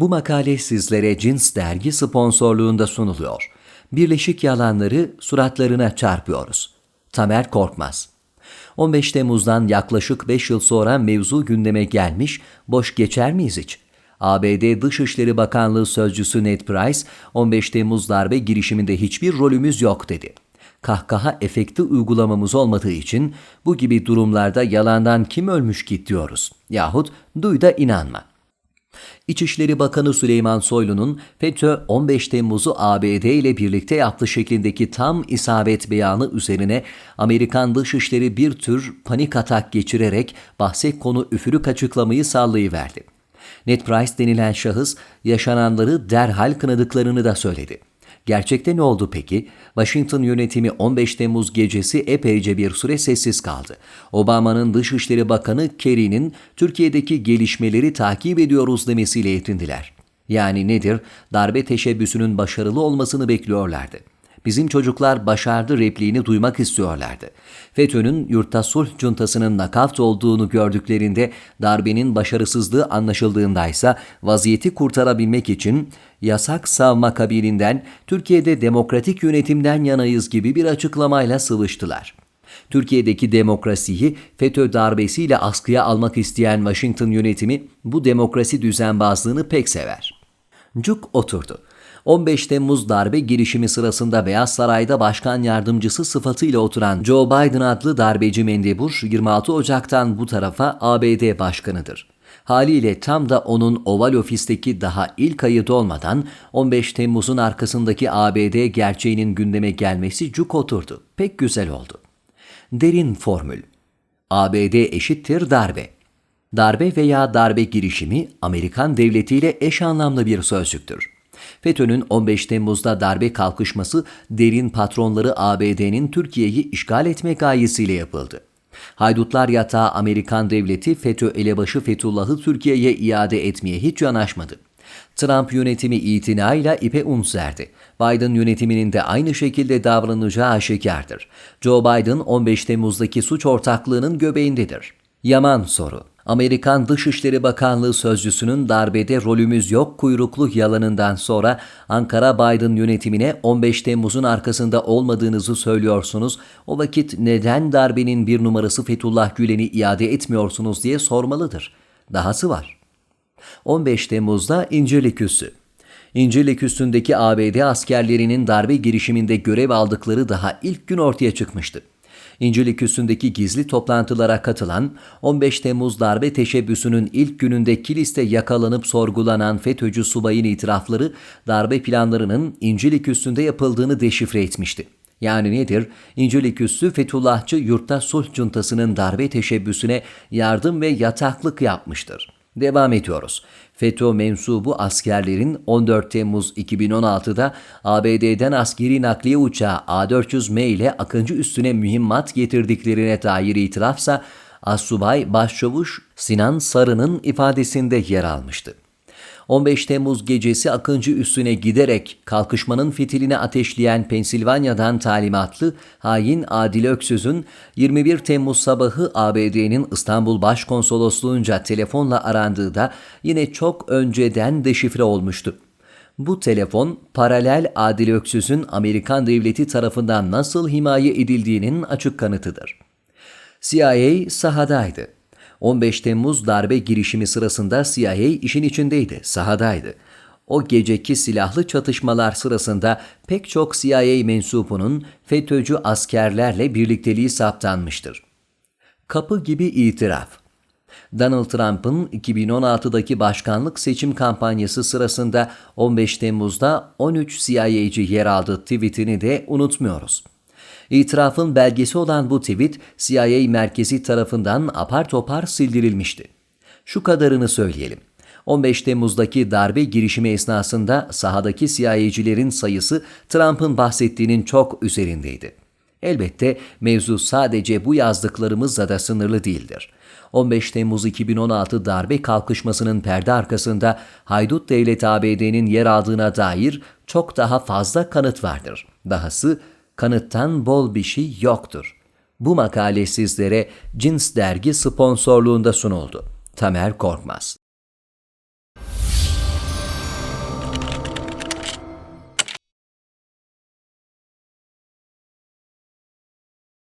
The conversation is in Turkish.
Bu makale sizlere Cins Dergi sponsorluğunda sunuluyor. Birleşik yalanları suratlarına çarpıyoruz. Tamer Korkmaz 15 Temmuz'dan yaklaşık 5 yıl sonra mevzu gündeme gelmiş, boş geçer miyiz hiç? ABD Dışişleri Bakanlığı Sözcüsü Ned Price, 15 Temmuz darbe girişiminde hiçbir rolümüz yok dedi. Kahkaha efekti uygulamamız olmadığı için bu gibi durumlarda yalandan kim ölmüş git diyoruz. Yahut duy da inanma. İçişleri Bakanı Süleyman Soylu'nun FETÖ 15 Temmuz'u ABD ile birlikte yaptığı şeklindeki tam isabet beyanı üzerine Amerikan Dışişleri bir tür panik atak geçirerek bahse konu üfürük açıklamayı sallayıverdi. Ned Price denilen şahıs yaşananları derhal kınadıklarını da söyledi. Gerçekte ne oldu peki? Washington yönetimi 15 Temmuz gecesi epeyce bir süre sessiz kaldı. Obama'nın Dışişleri Bakanı Kerry'nin Türkiye'deki gelişmeleri takip ediyoruz demesiyle yetindiler. Yani nedir? Darbe teşebbüsünün başarılı olmasını bekliyorlardı. Bizim çocuklar başardı repliğini duymak istiyorlardı. FETÖ'nün yurtta sulh cuntasının nakavt olduğunu gördüklerinde darbenin başarısızlığı anlaşıldığındaysa vaziyeti kurtarabilmek için yasak savma kabilinden Türkiye'de demokratik yönetimden yanayız gibi bir açıklamayla sıvıştılar. Türkiye'deki demokrasiyi FETÖ darbesiyle askıya almak isteyen Washington yönetimi bu demokrasi düzenbazlığını pek sever. Cuk oturdu. 15 Temmuz darbe girişimi sırasında Beyaz Saray'da başkan yardımcısı sıfatıyla oturan Joe Biden adlı darbeci mendebur 26 Ocak'tan bu tarafa ABD başkanıdır. Haliyle tam da onun Oval Ofis'teki daha ilk ayı dolmadan 15 Temmuz'un arkasındaki ABD gerçeğinin gündeme gelmesi cuk oturdu. Pek güzel oldu. Derin formül. ABD eşittir darbe. Darbe veya darbe girişimi Amerikan devletiyle eş anlamlı bir sözcüktür. FETÖ'nün 15 Temmuz'da darbe kalkışması derin patronları ABD'nin Türkiye'yi işgal etme gayesiyle yapıldı. Haydutlar yatağı Amerikan devleti FETÖ elebaşı Fethullah'ı Türkiye'ye iade etmeye hiç yanaşmadı. Trump yönetimi itinayla ipe un serdi. Biden yönetiminin de aynı şekilde davranacağı aşikardır. Joe Biden 15 Temmuz'daki suç ortaklığının göbeğindedir. Yaman soru. Amerikan Dışişleri Bakanlığı sözcüsünün darbede rolümüz yok kuyruklu yalanından sonra Ankara Biden yönetimine 15 Temmuz'un arkasında olmadığınızı söylüyorsunuz. O vakit neden darbenin bir numarası Fethullah Gülen'i iade etmiyorsunuz diye sormalıdır. Dahası var. 15 Temmuz'da İncirlik Üssü. İncirlik Üssü'ndeki ABD askerlerinin darbe girişiminde görev aldıkları daha ilk gün ortaya çıkmıştı. İncirlik Üssü'ndeki gizli toplantılara katılan, 15 Temmuz darbe teşebbüsünün ilk gününde kiliste yakalanıp sorgulanan FETÖ'cü subayın itirafları darbe planlarının İncirlik Üssü'nde yapıldığını deşifre etmişti. Yani nedir? İncirlik Üssü Fethullahçı yurtta sulh cuntasının darbe teşebbüsüne yardım ve yataklık yapmıştır. Devam ediyoruz. FETÖ mensubu askerlerin 14 Temmuz 2016'da ABD'den askeri nakliye uçağı A400M ile Akıncı üstüne mühimmat getirdiklerine dair itirafsa Assubay Başçavuş Sinan Sarı'nın ifadesinde yer almıştı. 15 Temmuz gecesi Akıncı üstüne giderek kalkışmanın fitilini ateşleyen Pensilvanya'dan talimatlı hain Adil Öksüz'ün 21 Temmuz sabahı ABD'nin İstanbul Başkonsolosluğunca telefonla arandığı da yine çok önceden deşifre olmuştu. Bu telefon paralel Adil Öksüz'ün Amerikan devleti tarafından nasıl himaye edildiğinin açık kanıtıdır. CIA sahadaydı. 15 Temmuz darbe girişimi sırasında CIA işin içindeydi, sahadaydı. O geceki silahlı çatışmalar sırasında pek çok CIA mensupunun FETÖ'cü askerlerle birlikteliği saptanmıştır. Kapı gibi itiraf Donald Trump'ın 2016'daki başkanlık seçim kampanyası sırasında 15 Temmuz'da 13 CIA'ci yer aldı tweetini de unutmuyoruz. İtirafın belgesi olan bu tweet CIA merkezi tarafından apar topar sildirilmişti. Şu kadarını söyleyelim. 15 Temmuz'daki darbe girişimi esnasında sahadaki CIA'cilerin sayısı Trump'ın bahsettiğinin çok üzerindeydi. Elbette mevzu sadece bu yazdıklarımızla da sınırlı değildir. 15 Temmuz 2016 darbe kalkışmasının perde arkasında Haydut Devlet ABD'nin yer aldığına dair çok daha fazla kanıt vardır. Dahası kanıttan bol bir şey yoktur. Bu makale sizlere Cins Dergi sponsorluğunda sunuldu. Tamer Korkmaz